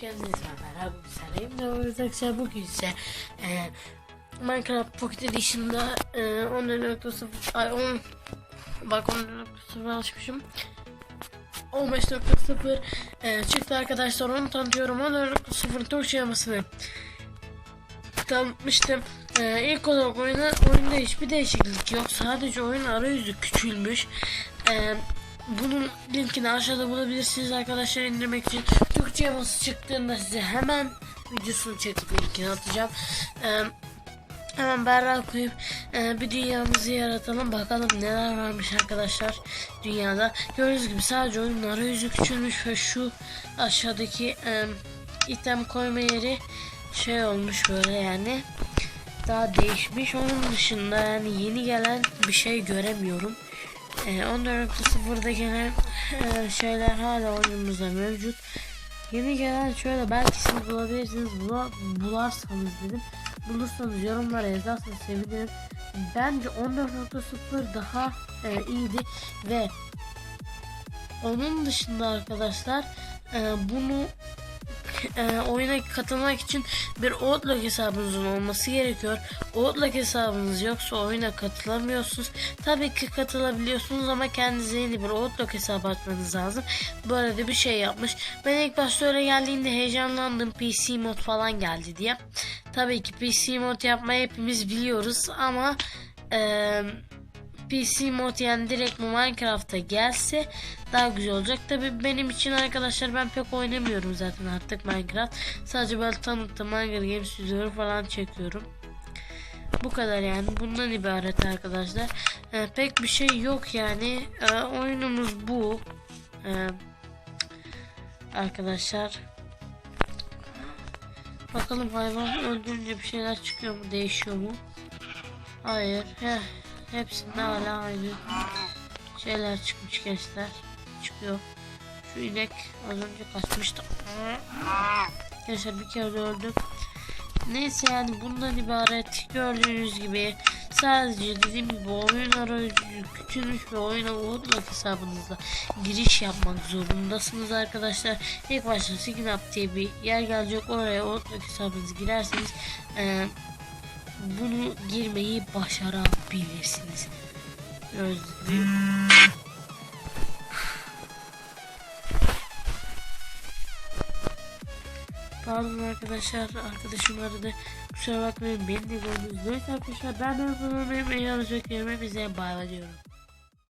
geldiniz ben Merhaba da arkadaşlar bugün ise e, Minecraft Pocket Edition'da e, 14.0 ay 10 bak 14.0 açmışım 15.0 e, çıktı arkadaşlar onu tanıtıyorum 14.0 Türkçe yamasını tanıtmıştım. E, ilk olarak oyuna, oyunda hiçbir değişiklik yok. Sadece oyun arayüzü küçülmüş. E, bunun linkini aşağıda bulabilirsiniz arkadaşlar indirmek için. Yaması çıktığında size hemen videosunu çekip linkini atacağım. E, hemen berra koyup e, bir dünyamızı yaratalım. Bakalım neler varmış arkadaşlar dünyada. Gördüğünüz gibi sadece oyunun arayüzü küçülmüş ve şu aşağıdaki e, item koyma yeri şey olmuş böyle yani daha değişmiş. Onun dışında yani yeni gelen bir şey göremiyorum. Ee, 14.0'da gelen e, şeyler hala oyunumuzda mevcut. Yeni gelen şöyle belki siz bulabilirsiniz. Bula, bularsanız dedim. Bulursanız yorumlara yazarsanız sevinirim. Bence 14.0 daha e, iyiydi ve onun dışında arkadaşlar e, bunu e, oyuna katılmak için bir Outlook hesabınızın olması gerekiyor. Outlook hesabınız yoksa oyuna katılamıyorsunuz. Tabii ki katılabiliyorsunuz ama kendinize yeni bir Outlook hesabı açmanız lazım. Böyle bir şey yapmış. Ben ilk başta öyle geldiğinde heyecanlandım. PC mod falan geldi diye. Tabii ki PC mod yapmayı hepimiz biliyoruz ama eee PC mod yani direkt Minecraft'a gelse daha güzel olacak. Tabi benim için arkadaşlar ben pek oynamıyorum zaten artık Minecraft. Sadece böyle tanıttım Hunger Games videoları falan çekiyorum. Bu kadar yani bundan ibaret arkadaşlar. Ee, pek bir şey yok yani. Ee, oyunumuz bu. Ee, arkadaşlar. Bakalım hayvan öldürünce bir şeyler çıkıyor mu değişiyor mu? Hayır. Heh. Hepsinde hala aynı şeyler çıkmış gençler. Çıkıyor. Şu inek az önce kaçmıştı. Gençler bir kere öldüm. Neyse yani bundan ibaret gördüğünüz gibi sadece dediğim gibi oyun arayüzü küçülmüş ve oyuna Woodlock hesabınızla giriş yapmak zorundasınız arkadaşlar. İlk başta Sign Up diye bir yer gelecek oraya Woodlock hesabınızı girerseniz eee bunu girmeyi başarabilirsiniz. Özledim. Pardon arkadaşlar arkadaşım aradı. Kusura bakmayın beni de gördünüz. Neyse arkadaşlar ben de benim en yanacak yerime bize bay bay.